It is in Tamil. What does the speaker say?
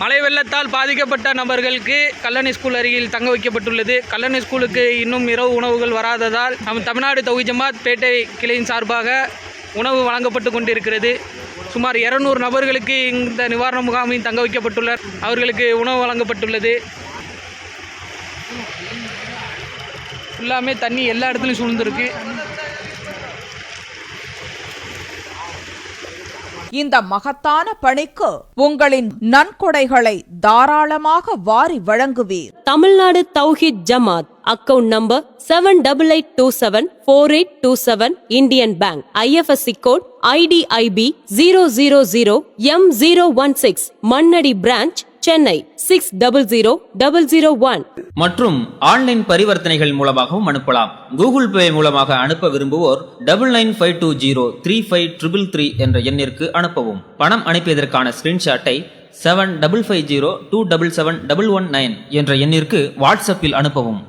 மழை வெள்ளத்தால் பாதிக்கப்பட்ட நபர்களுக்கு கல்லணை ஸ்கூல் அருகில் தங்க வைக்கப்பட்டுள்ளது. கல்லணை ஸ்கூலுக்கு இன்னும் இரவு உணவுகள் வராததால் நம் தமிழ்நாடு தொகுதி ஜமாத் பேட்டை கிளையின் சார்பாக உணவு வழங்கப்பட்டு கொண்டிருக்கிறது. சுமார் இருநூறு நபர்களுக்கு இந்த நிவாரண முகாமில் தங்க வைக்கப்பட்டுள்ளார் அவர்களுக்கு உணவு வழங்கப்பட்டுள்ளது. ஃபுல்லாமே தண்ணி எல்லா இடத்துலையும் சூழ்ந்திருக்கு. இந்த மகத்தான பணிக்கு உங்களின் நன்கொடைகளை தாராளமாக வாரி வழங்குவீர். Tamil Nadu Thowheed Jamath account number seven double eight two seven four eight two seven Indian Bank. IFSC code IDIB zero zero zero M zero one six Mannady branch Chennai six double zero double zero one மற்றும் ஆன்லைன் பரிவர்த்தனைகள் மூலமாகவும் அனுப்பலாம். கூகுள் பே மூலமாக அனுப்ப விரும்புவோர் double nine five two zero three five triple three என்ற எண்ணிற்கு அனுப்பவும். பணம் அனுப்பியதற்கான ஸ்கிரீன்ஷாட்டை seven double five zero two double seven double one nine என்ற எண்ணிற்கு வாட்ஸ்அப்பில் அனுப்பவும்.